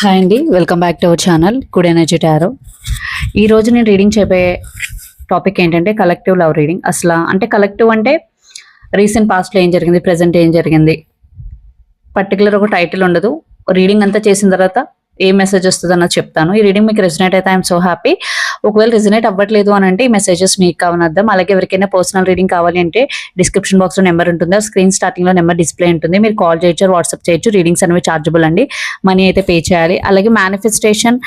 Hi అండి welcome back to our channel good energy tarot ఈరోజు నేను రీడింగ్ చెప్పే టాపిక్ ఏంటంటే కలెక్టివ్ లవ్ రీడింగ్ అసలు అంటే కలెక్టివ్ అంటే రీసెంట్ పాస్ట్లో ఏం జరిగింది ప్రజెంట్ ఏం జరిగింది? పర్టికులర్ ఒక టైటిల్ ఉండదు. రీడింగ్ అంతా చేసిన తర్వాత ఏ మెసేజ్ వస్తుంది అన్నది చెప్తాను. ఈ రీడింగ్ మీకు రెజినేట్ అయితే ఐఎమ్ సో హ్యాపీ ఒకవేళ రెజినేట్ అవ్వట్లేదు అని అంటే ఈ మెసేజెస్ మీకు కావనద్దాం అలాగే ఎవరికైనా పర్సనల్ రీడింగ్ కావాలి అంటే డిస్క్రిప్షన్ బాక్స్లో నెంబర్ ఉంటుంది. స్క్రీన్ స్టార్టింగ్లో నెంబర్ డిస్ప్లే ఉంటుంది. మీరు కాల్ చేయొచ్చు వాట్సాప్ చేయొచ్చు. రీడింగ్స్ అనేవి చార్జబుల్ అండి. మనీ అయితే పే చేయాలి. అలాగే మేనిఫెస్టేషన్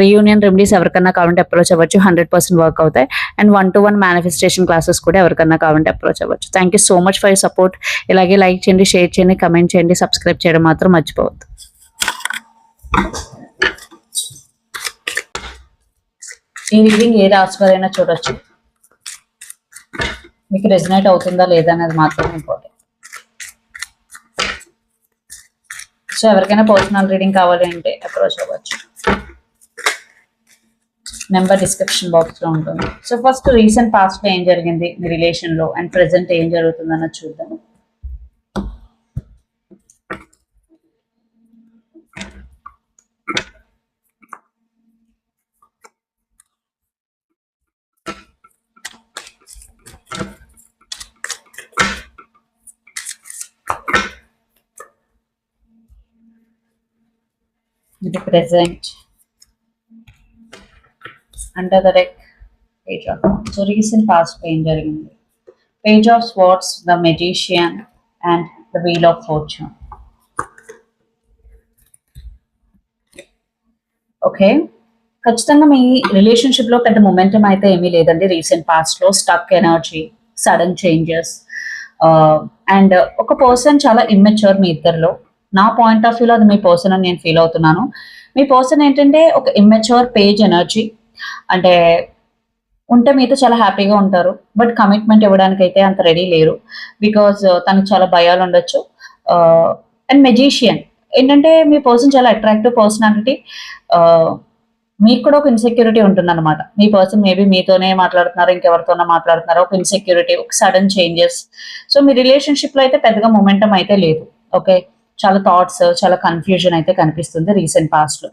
రీయూనియన్ రెమెడీస్ ఎవరికన్నా కావాలంటే అప్రోచ్ అవ్వచ్చు. హండ్రెడ్ పర్సెంట్ వర్క్ అవుతాయి. And one to one manifestation classes కూడా ఎవరికన్నా కావాలంటే అప్రోచ్ అవ్వచ్చు. Thank you so much for support ఇలాగే లైక్ చేయండి షేర్ చేయండి కమెంట్ చేయండి సబ్స్క్రైబ్ చేయడం మాత్రం మర్చిపోవద్దు. ఈ రీడింగ్ ఏ రాశి చూడొచ్చు. మీకు రెజినేట్ అవుతుందా లేదా అనేది మాత్రం ఇంపార్టెంట్. సో ఎవరికైనా పర్సనల్ రీడింగ్ కావాలి అంటే అప్రోచ్ అవ్వచ్చు. నెంబర్ డిస్క్రిప్షన్ బాక్స్లో ఉంటుంది. సో ఫస్ట్ రీసెంట్ పాస్ట్లో ఏం జరిగింది? మీ రిలేషన్లో అండ్ ప్రెసెంట్ ఏం జరుగుతుందన్నది చూద్దాం. ఇది present under the deck page of so recent past ఏం జరిగింది. Page of swords the magician and the wheel of fortune okay ఖచ్చితంగా మీ రిలేషన్షిప్లో పెద్ద మొమెంటం అయితే ఏమీ లేదండి. రీసెంట్ పాస్ట్లో stuck energy sudden changes and ఒక పర్సన్ చాలా ఇమ్మెచ్యూర్ మీ ఇద్దరిలో. నా పాయింట్ ఆఫ్ వ్యూలో అది మీ పర్సన్ అని నేను ఫీల్ అవుతున్నాను. మీ పర్సన్ ఏంటంటే ఒక ఇమ్మెచ్యూర్ పేజ్ ఎనర్జీ అంటే ఉంటే మీతో చాలా హ్యాపీగా ఉంటారు. బట్ కమిట్మెంట్ ఇవ్వడానికి అయితే అంత రెడీ లేరు. బికాజ్ uh, తనకు చాలా భయాలు ఉండొచ్చు. Uh, అండ్ మెజీషియన్ ఏంటంటే మీ పర్సన్ చాలా అట్రాక్టివ్ పర్సనాలిటీ uh, మీకు కూడా ఒక ఇన్సెక్యూరిటీ ఉంటుంది అనమాట మీ పర్సన్ మేబీ మీతోనే మాట్లాడుతున్నారు ఇంకెవరితోనో మాట్లాడుతున్నారు. ఒక ఇన్సెక్యూరిటీ ఒక సడన్ చేంజెస్ సో మీ రిలేషన్షిప్లో అయితే పెద్దగా మొమెంటం అయితే లేదు. ఓకే చాలా థాట్స్ చాలా కన్ఫ్యూజన్ అయితే కనిపిస్తుంది రీసెంట్ పాస్ట్లో.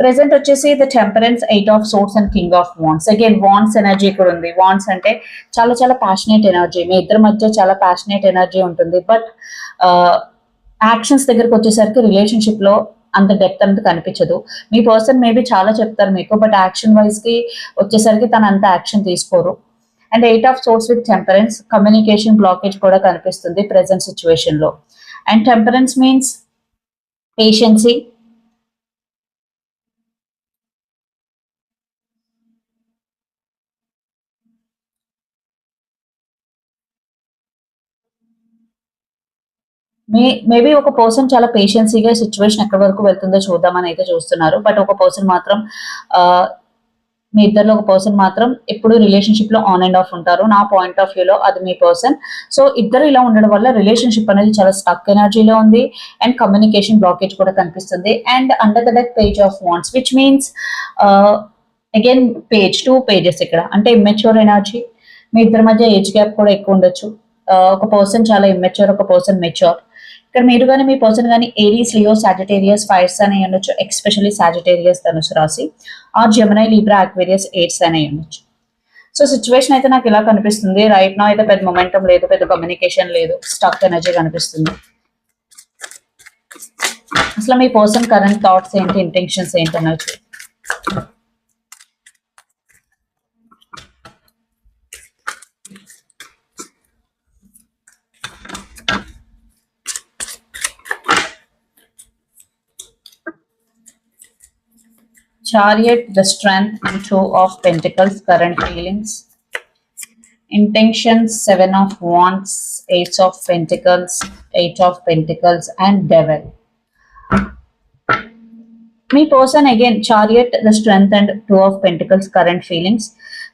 ప్రెసెంట్ వచ్చేసి the temperance eight of swords and king of wands again wands energy ఇక్కడ ఉంది. వాన్స్ అంటే చాలా చాలా ప్యాషనేట్ ఎనర్జీ మీ ఇద్దరి మధ్య చాలా ప్యాషనేట్ ఎనర్జీ ఉంటుంది. బట్ యాక్షన్స్ దగ్గరకు వచ్చేసరికి రిలేషన్షిప్లో అంత డెప్త్ అంత కనిపించదు. మీ పర్సన్ మేబీ చాలా చెప్తారు మీకు బట్ యాక్షన్ వైజ్కి వచ్చేసరికి తను అంత యాక్షన్ తీసుకోరు. And eight of swords with temperance communication blockage కూడా కనిపిస్తుంది ప్రెసెంట్ సిచ్యువేషన్లో. And temperance means patiency may maybe ఒక పర్సన్ చాలా పేషెన్సీగా సిచ్యువేషన్ ఎక్కడి వరకు వెళ్తుందో చూద్దామని అయితే చూస్తున్నారు. బట్ ఒక పర్సన్ మాత్రం ఆ, మీ ఇద్దరిలో ఒక పర్సన్ మాత్రం ఎప్పుడు రిలేషన్షిప్లో ఆన్ అండ్ ఆఫ్ ఉంటారు. నా పాయింట్ ఆఫ్ వ్యూలో అది మీ పర్సన్ సో ఇద్దరు ఇలా ఉండడం వల్ల రిలేషన్షిప్ అనేది చాలా స్టక్ ఎనర్జీలో ఉంది. అండ్ కమ్యూనికేషన్ బ్లాకేజ్ కూడా కనిపిస్తుంది. And under the deck page of wands which means again page two pages ఇక్కడ. అంటే ఇమ్మెచ్యూర్ ఎనర్జీ మీ ఇద్దరి మధ్య ఏజ్ గ్యాప్ కూడా ఎక్కువ ఉండొచ్చు. Uh, ఒక పర్సన్ చాలా ఇమ్మెచ్యూర్ ఒక పర్సన్ మెచ్యూర్ ఇక్కడ మీరు కానీ మీ పర్సన్ కానీ ఏరియస్ లియో సాజిటేరియస్ ఫైర్స్ అని ఉండొచ్చు. ఎక్స్పెషల్లీ సాజిటేరియస్ ధనుసు రాశి. Or Gemini Libra Aquarius airs అని ఉండొచ్చు. సో సిచ్యువేషన్ అయితే నాకు ఇలా కనిపిస్తుంది. రైట్ నా అయితే పెద్ద మొమెంటం లేదు పెద్ద కమ్యూనికేషన్ లేదు. స్టక్ ఎనర్జీ కనిపిస్తుంది. అసలు మీ పర్సన్ కరెంట్ థాట్స్ ఏంటి ఇంటెన్షన్స్ ఏంటి అనొచ్చు chariot the strength and two of pentacles current feelings intentions seven of wands eight of pentacles eight of pentacles and devil me person again chariot the strength and two of pentacles current feelings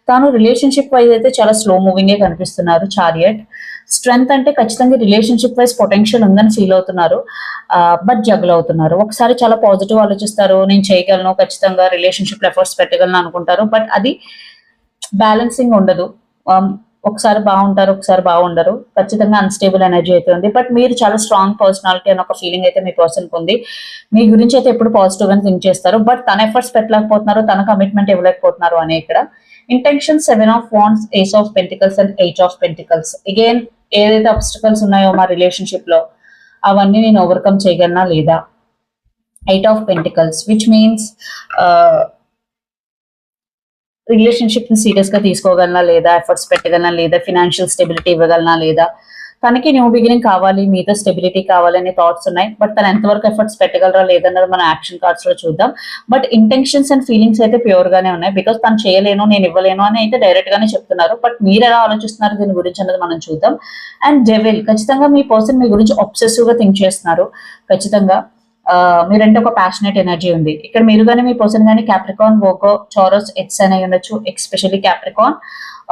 తాను relationship wise అయితే చాలా slow మూవింగే కనిపిస్తున్నారు chariot strength అంటే ఖచ్చితంగా relationship wise potential ఉందని feel అవుతున్నారు. But juggle అవుతున్నారు. ఒకసారి చాలా పాజిటివ్ ఆలోచిస్తారు. నేను చేయగలను ఖచ్చితంగా రిలేషన్షిప్ ఎఫర్ట్స్ పెట్టగలను అనుకుంటారు. బట్ అది బ్యాలెన్సింగ్ ఉండదు. ఒకసారి బాగుంటారు ఒకసారి బాగుండరు. ఖచ్చితంగా అన్స్టేబుల్ ఎనర్జీ అయితే ఉంది. బట్ మీరు చాలా స్ట్రాంగ్ పర్సనాలిటీ అని ఒక ఫీలింగ్ అయితే మీ పర్సన్కి ఉంది. మీ గురించి అయితే ఎప్పుడు పాజిటివ్గా థింక్ చేస్తారు. బట్ తన ఎఫర్ట్స్ పెట్టలేకపోతున్నారు తన కమిట్మెంట్ ఇవ్వలేకపోతున్నారు అనే ఇక్కడ. Intention seven of wands ace of pentacles and eight of pentacles again ఏదైతే అబ్స్టికల్స్ ఉన్నాయో మా రిలేషన్షిప్లో అవన్నీ నేను ఓవర్కమ్ చేయగలనా లేదా? Eight of pentacles which means రిలేషన్షిప్ని సీరియస్గా తీసుకోగలనా లేదా? ఎఫర్ట్స్ పెట్టగలనా లేదా? ఫినాన్షియల్ స్టెబిలిటీ ఇవ్వగలనా లేదా? తనకి న్యూ బిగినింగ్ కావాలి మీతో స్టెబిలిటీ కావాలని థాట్స్ ఉన్నాయి. బట్ తను ఎంతవరకు ఎఫర్ట్స్ పెట్టగలరా లేదన్నది మన యాక్షన్ కార్డ్స్లో చూద్దాం. బట్ ఇంటెన్షన్స్ అండ్ ఫీలింగ్స్ అయితే ప్యూర్ గానే ఉన్నాయి. బికాస్ తను చేయలేను నేను ఇవ్వలేను అని అయితే డైరెక్ట్ గానే చెప్తున్నారు. బట్ మీరు ఎలా ఆలోచిస్తున్నారు దీని గురించి అన్నది మనం చూద్దాం. అండ్ డెవిల్ ఖచ్చితంగా మీ పర్సన్ మీ గురించి అబ్సెసివ్గా థింక్ చేస్తున్నారు. ఖచ్చితంగా. మీరంటే ఒక ప్యాషనెట్ ఎనర్జీ ఉంది. ఇక్కడ మీరు కానీ మీ పర్సన్ కానీ క్యాప్రికాన్ వోకో చారస్ ఎక్స్ అని ఉండొచ్చు especially Capricorn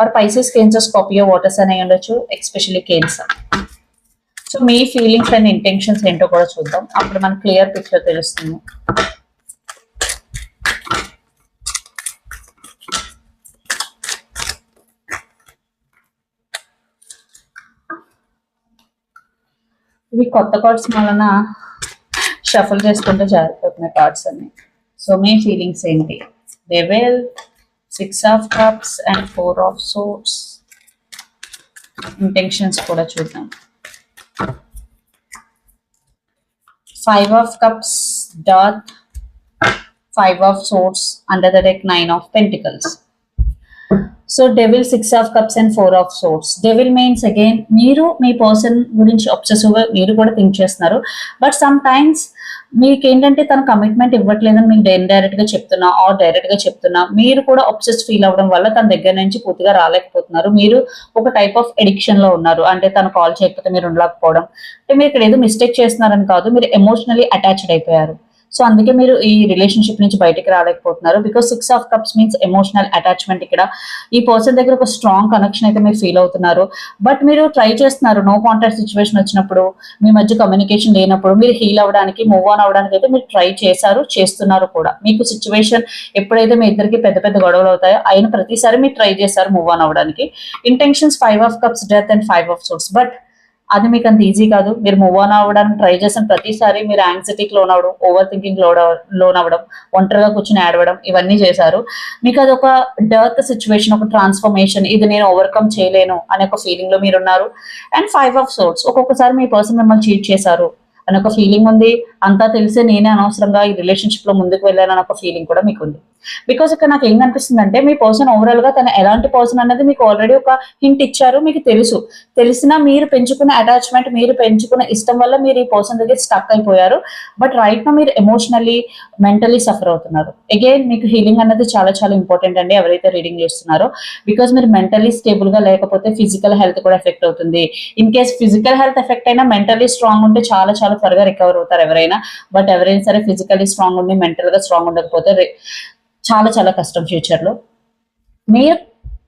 or Pisces Cancer Scorpio waters అని ఉండొచ్చు ఎక్స్పెషల్లీ కేన్సర్ సో మీ ఫీలింగ్స్ అండ్ ఇంటెన్షన్స్ ఏంటో కూడా చూద్దాం. అప్పుడు మనకు క్లియర్ పిక్చర్ తెలుస్తుంది. ఇవి కొత్త కార్డ్స్ వలన షఫల్ చేసుకుంటే జారిపోతున్నాయి కార్డ్స్ అన్ని. సో మీ ఫీలింగ్స్ ఏంటి? Devil six of cups and four of swords intentions కూడా చూద్దాం. Five of cups that five of swords under the deck nine of pentacles so devil six of cups and four of swords devil means again మీరు మీ person గురించి obsessive మీరు కూడా think చేస్తున్నారు. But some times మీకు ఏంటంటే తన commitment ఇవ్వట్లేదని మీకు ఇండైరెక్ట్గా చెప్తున్నా ఆర్ డైరెక్ట్గా చెప్తున్నా మీరు కూడా అబ్సెస్ ఫీల్ అవ్వడం వల్ల తన దగ్గర నుంచి పూర్తిగా రాలేకపోతున్నారు. మీరు ఒక టైప్ ఆఫ్ ఎడిక్షన్లో ఉన్నారు. అంటే తను కాల్ చేయకపోతే మీరు ఉండలేకపోవడం. అంటే మీరు ఇక్కడ ఏదో మిస్టేక్ చేస్తున్నారని కాదు మీరు ఎమోషనలీ అటాచ్డ్ అయిపోయారు. సో అందుకే మీరు ఈ రిలేషన్షిప్ నుంచి బయటకు రాలేకపోతున్నారు. Because six of cups means emotional attachment ఇక్కడ. ఈ పర్సన్ దగ్గర ఒక స్ట్రాంగ్ కనెక్షన్ అయితే మీరు ఫీల్ అవుతున్నారు. బట్ మీరు ట్రై చేస్తున్నారు. నో కాంటాక్ట్ సిచ్యువేషన్ వచ్చినప్పుడు మీ మధ్య కమ్యూనికేషన్ లేనప్పుడు మీరు హీల్ అవ్వడానికి మూవ్ ఆన్ అవ్వడానికి అయితే మీరు ట్రై చేశారు చేస్తున్నారు కూడా. మీకు సిచ్యువేషన్ ఎప్పుడైతే మీ ఇద్దరికి పెద్ద పెద్ద గొడవలు అవుతాయో అయిన ప్రతిసారి మీరు ట్రై చేశారు మూవ్ ఆన్ అవ్వడానికి. Intentions five of cups death and five of swords but అది మీకు అంత ఈజీ కాదు. మీరు మూవ్ ఆన్ అవ్వడానికి ట్రై చేసిన ప్రతిసారి మీరు యాంగ్జైటీకి లోన్ అవ్వడం ఓవర్ థింకింగ్ లోన్ అవ్వడం ఒంటరిగా కూర్చొని ఆడవడం ఇవన్నీ చేశారు. మీకు అది ఒక డర్త్ సిచ్యువేషన్ ఒక ట్రాన్స్ఫర్మేషన్ ఇది నేను ఓవర్కమ్ చేయలేను అనే ఒక ఫీలింగ్లో మీరు ఉన్నారు అండ్ ఫైవ్ ఆఫ్ సోర్స్ ఒక్కొక్కసారి మీ పర్సన్ మిమ్మల్ని చీట్ చేశారు అని ఒక ఫీలింగ్ ఉంది. అంతా తెలిసే నేనే అనవసరంగా ఈ రిలేషన్షిప్లో ముందుకు వెళ్ళాను అని ఒక ఫీలింగ్ కూడా మీకు ఉంది బికాస్ ఇక్కడ నాకు ఏం కనిపిస్తుంది అంటే మీ పర్సన్ ఓవరాల్గా తన ఎలాంటి పర్సన్ అనేది మీకు ఆల్రెడీ ఒక హింట్ ఇచ్చారు మీకు తెలుసు. తెలిసినా మీరు పెంచుకున్న అటాచ్మెంట్ మీరు పెంచుకున్న ఇష్టం వల్ల మీరు ఈ పర్సన్ దగ్గర స్టక్ అయిపోయారు. బట్ రైట్ నా మీరు ఎమోషనల్లీ మెంటలీ సఫర్ అవుతున్నారు. అగైన్ మీకు హీలింగ్ అనేది చాలా చాలా ఇంపార్టెంట్ అండి ఎవరైతే రీడింగ్ చేస్తున్నారో. బికాస్ మీరు మెంటలీ స్టేబుల్గా లేకపోతే ఫిజికల్ హెల్త్ కూడా ఎఫెక్ట్ అవుతుంది. In case physical health effect అయినా మెంటలీ స్ట్రాంగ్ ఉంటే చాలా చాలా త్వరగా రికవర్ అవుతారు ఎవరైనా. బట్ ఎవరైనా సరే ఫిజికలీ స్ట్రాంగ్ ఉండి మెంటల్గా స్ట్రాంగ్ ఉండకపోతే చాలా చాలా కష్టం ఫ్యూచర్లో మీరు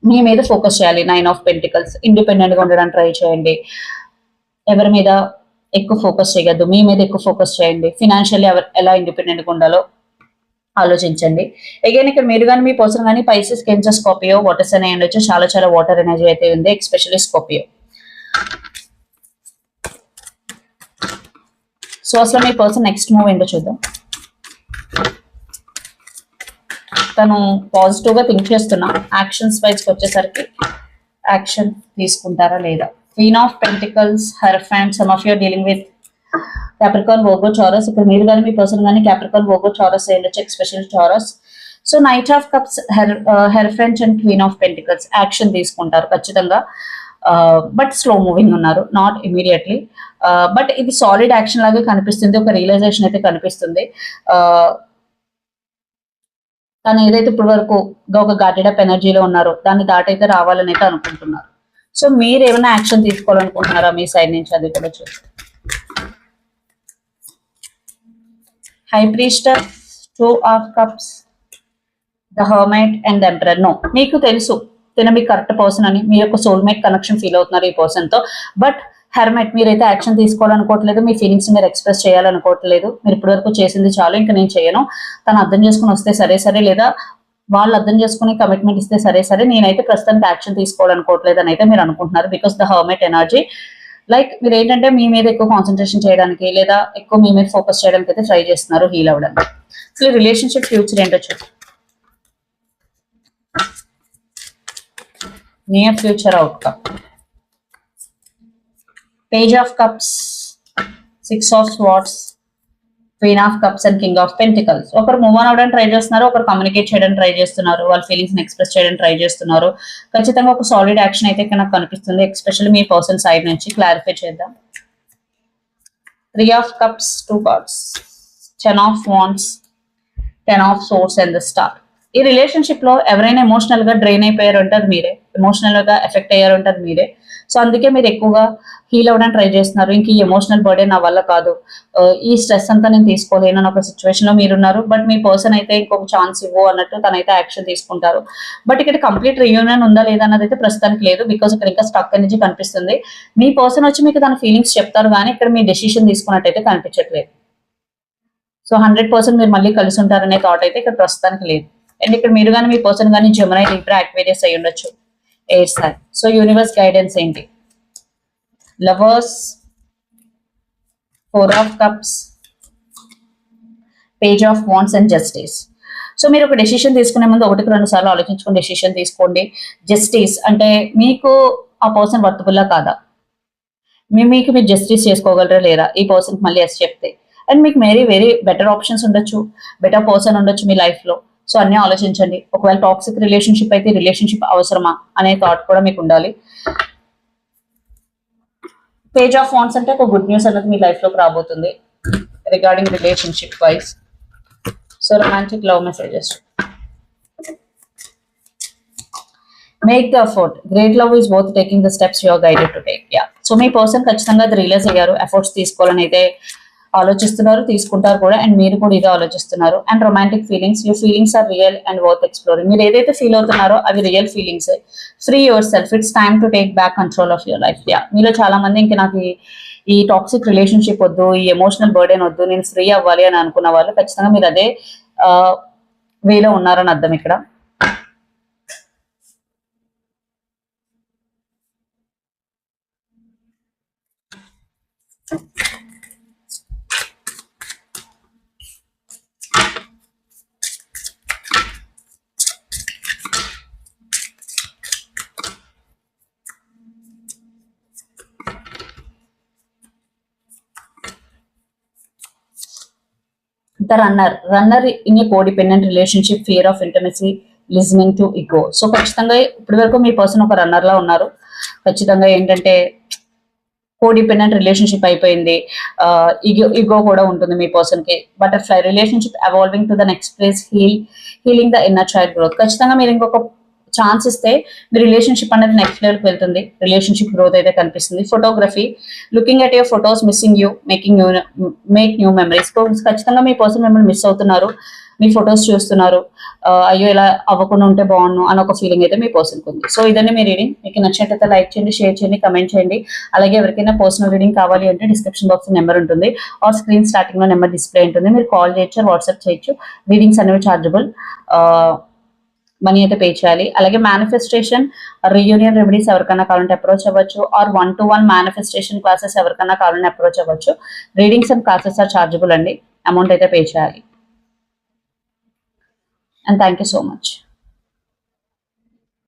మీ మీద ఫోకస్ చేయాలి. నైన్ ఆఫ్ పెంటికల్స్ ఇండిపెండెంట్గా ఉండడానికి ట్రై చేయండి. ఎవరి మీద ఎక్కువ ఫోకస్ చేయొద్దు. మీ మీద ఎక్కువ ఫోకస్ చేయండి. ఫినాన్షియల్లీ ఎలా ఇండిపెండెంట్గా ఉండాలో ఆలోచించండి. అగైన్ ఇక్కడ మీరు కానీ మీ పర్సన్ కానీ పైసెస్ కెంచర్ స్కోపియో వాటర్స్ అనే ఉండొచ్చు. చాలా చాలా వాటర్ ఎనర్జీ అయితే ఉంది ఎక్స్పెషల్లీ స్కోపియో సో అసలు మీ పర్సన్ నెక్స్ట్ మూవ్ ఏంటో చూద్దాం. తను పాజిటివ్గా థింక్ చేస్తున్నా. యాక్షన్స్ వైజ్ వచ్చేసరికి యాక్షన్ తీసుకుంటారా లేదా? Queen of pentacles her found some of your dealing with Capricorn Virgo Taurus ఇప్పుడు మీరు కానీ మీ పర్సన్ కానీ క్యాప్రికాన్ వోగో చారస్ వెళ్ళొచ్చు especial Taurus so knight of cups her her and queen of pentacles action తీసుకుంటారు ఖచ్చితంగా. బట్ స్లో మూవింగ్ ఉన్నారు not immediately but ఇది సాలిడ్ యాక్షన్ లాగే కనిపిస్తుంది ఒక రియలైజేషన్ అయితే కనిపిస్తుంది. తను ఏదైతే ఇప్పటి వరకు ఒక గార్డెడ్ అప్ ఎనర్జీలో ఉన్నారో దాన్ని దాటైతే రావాలని అయితే అనుకుంటున్నారు. సో మీరు ఏమైనా యాక్షన్ తీసుకోవాలనుకుంటున్నారా మీ సైడ్ నుంచి అది కూడా చూసి high priestess two of cups the hermit and emperor no మీకు తెలుసు. తిన మీ కరెక్ట్ పర్సన్ అని మీ యొక్క సోల్మేట్ కనెక్షన్ ఫీల్ అవుతున్నారు ఈ పర్సన్తో బట్ హెర్మెట్ మీరైతే యాక్షన్ తీసుకోవాలనుకోవట్లేదు మీ ఫీలింగ్స్ మీరు ఎక్స్ప్రెస్ చేయాలనుకోవట్లేదు. మీరు ఇప్పటివరకు చేసింది చాలు ఇంకా నేను చేయను. తను అర్థం చేసుకుని వస్తే సరే సరే లేదా వాళ్ళు అర్థం చేసుకుని కమిట్మెంట్ ఇస్తే సరే సరే నేనైతే ప్రస్తుతానికి యాక్షన్ తీసుకోవాలనుకోవట్లేదు అని అయితే మీరు అనుకుంటున్నారు. Because the hermit energy like మీరు ఏంటంటే మీ మీద ఎక్కువ కాన్సన్ట్రేషన్ చేయడానికి లేదా ఎక్కువ మీ మీద ఫోకస్ చేయడానికి అయితే ట్రై చేస్తున్నారు హీల్ అవ్వడానికి. అసలు రిలేషన్షిప్ ఫ్యూచర్ ఏంటో చెప్పు. Near future outcome page of cups six of swords queen of cups and king of pentacles ఒకరు మూవ్ ఆన్ అవ్వడానికి ట్రై చేస్తున్నారు ఒకరు కమ్యూనికేట్ చేయడానికి ట్రై చేస్తున్నారు వాళ్ళ ఫీలింగ్స్ ఎక్స్ప్రెస్ చేయడానికి ట్రై చేస్తున్నారు. ఖచ్చితంగా ఒక సాలిడ్ యాక్షన్ అయితే ఇక్కడ నాకు కనిపిస్తుంది ఎక్స్పెషల్లీ మీ పర్సన్ సైడ్ నుంచి క్లారిఫై చేద్దాం. Three of cups two cards ten of wands ten of swords and the star ఈ రిలేషన్షిప్లో ఎవరైనా ఎమోషనల్గా డ్రైన్ అయిపోయారు ఉంటారు మీరే. ఎమోషనల్గా ఎఫెక్ట్ అయ్యారు ఉంటారు మీరే. సో అందుకే మీరు ఎక్కువగా హీల్ అవ్వడానికి ట్రై చేస్తున్నారు. ఇంక ఈ ఎమోషనల్ బర్డే నా వల్ల కాదు. ఈ స్ట్రెస్ అంతా నేను తీసుకోలేను అని ఒక సిచ్యువేషన్లో మీరున్నారు. బట్ మీ పర్సన్ అయితే ఇంకొక ఛాన్స్ ఇవ్వు అన్నట్టు తనైతే యాక్షన్ తీసుకుంటారు. బట్ ఇక్కడ కంప్లీట్ రియూనియన్ ఉందా లేదా అన్నది అయితే ప్రస్తుతానికి లేదు. బికాస్ ఇక్కడ ఇంకా స్టక్ అనేది కనిపిస్తుంది. మీ పర్సన్ వచ్చి మీకు తన ఫీలింగ్స్ చెప్తారు కానీ ఇక్కడ మీ డెసిషన్ తీసుకున్నట్టయితే కనిపించట్లేదు. సో హండ్రెడ్ పర్సెంట్ మీరు మళ్ళీ కలిసి ఉంటారనే థాట్ అయితే ఇక్కడ ప్రస్తుతానికి లేదు. అండ్ ఇక్కడ మీరు కానీ మీ పర్సన్ కానీ జమునై లీబ్రా యాక్టివేరియస్ అయ్యి ఉండొచ్చు. ఎయిర్ సార్? సో యూనివర్స్ గైడెన్స్ ఏంటి? Lovers four of cups page of wands and justice so మీరు ఒక డెసిషన్ తీసుకునే ముందు ఒకటికి రెండు సార్లు ఆలోచించుకుని డెసిషన్ తీసుకోండి. జస్టిస్ అంటే మీకు ఆ పర్సన్ వర్తబుల్లా కాదా? మీ మీకు మీరు జస్టిస్ చేసుకోగలరా లేరా ఈ పర్సన్కి మళ్ళీ ఎస్ చెప్తే. అండ్ మీకు మేరీ వెరీ బెటర్ ఆప్షన్స్ ఉండొచ్చు. బెటర్ పర్సన్ ఉండొచ్చు మీ లైఫ్లో సో అన్ని ఆలోచించండి. ఒకవేళ టాక్సిక్ రిలేషన్షిప్ అయితే రిలేషన్షిప్ అవసరమా అనే థాట్ కూడా మీకు ఉండాలి. పేజ్ ఆఫ్ ఫాన్స్ అంటే ఒక గుడ్ న్యూస్ అనేది మీ లైఫ్లోకి రాబోతుంది. Regarding relationship wise so romantic love messages make the effort great love is both taking the steps your guided to take yeah so me person ఖచ్చితంగా అది రియలైజ్ అయ్యారు. Efforts తీసుకోవాలని అయితే ఆలోచిస్తున్నారు తీసుకుంటారు కూడా అండ్ మీరు కూడా ఇదే ఆలోచిస్తున్నారు. And romantic feelings you feelings are real and worth exploring మీరు ఏదైతే ఫీల్ అవుతున్నారో అవి real feelings free yourself it's time to take back control of your life yeah మీలో చాలా మంది ఇంకా నాకు ఈ- టాక్సిక్ రిలేషన్షిప్ వద్దు ఈ ఎమోషనల్ బర్డెన్ వద్దు నేను ఫ్రీ అవ్వాలి అని అనుకున్న వాళ్ళు ఖచ్చితంగా మీరు అదే వేలో ఉన్నారని అర్థం ఇక్కడ. The runner runner in a codependent relationship fear of intimacy listening to ego so ఖచ్చితంగా ఇప్పటి వరకు మీ పర్సన్ ఒక రన్నర్ లా ఉన్నారు. ఖచ్చితంగా ఏంటంటే కోడిపెండెంట్ రిలేషన్షిప్ అయిపోయింది. ఇగో ఇగో కూడా ఉంటుంది మీ పర్సన్కి. Butterfly relationship evolving to the next place heal healing the inner child growth ఖచ్చితంగా మీరు ఇంకొక ఛాన్స్ ఇస్తే మీ రిలేషన్షిప్ అనేది నెక్స్ట్ లెవెల్కి వెళ్తుంది. రిలేషన్షిప్ గ్రోత్ అయితే కనిపిస్తుంది. Photography looking at your photos missing you making new make new memories ఖచ్చితంగా మీ పర్సన్ మిమ్మల్ని మిస్ అవుతున్నారు. మీ ఫొటోస్ చూస్తున్నారు. అయ్యో ఇలా అవ్వకుండా ఉంటే బాగున్ను అని ఒక ఫీలింగ్ అయితే మీ పర్సన్కి ఉంది. సో ఇదండి మీ రీడింగ్ మీకు నచ్చినట్లయితే లైక్ చేయండి షేర్ చేయండి కమెంట్ చేయండి. అలాగే ఎవరికైనా పర్సనల్ రీడింగ్ కావాలి అంటే డిస్క్రిప్షన్ బాక్స్ నెంబర్ ఉంటుంది. ఆర్ స్క్రీన్ స్టార్టింగ్లో నెంబర్ డిస్ప్లే ఉంటుంది. మీరు కాల్ చేయొచ్చు వాట్సాప్ చేయొచ్చు. రీడింగ్స్ అనేవి చార్జబుల్ మనీ అయితే పే చేయాలి. అలాగే మేనిఫెస్టేషన్ రీయూనియన్ రెమెడీస్ ఎవరికైనా కావాలంటే అప్రోచ్ అవ్వచ్చు. Or one to one manifestation classes ఎవరికైనా కావాలంటే అప్రోచ్ అవ్వచ్చు. Readings and classes are chargeable అండి. అమౌంట్ అయితే పే చేయాలి. And thank you so much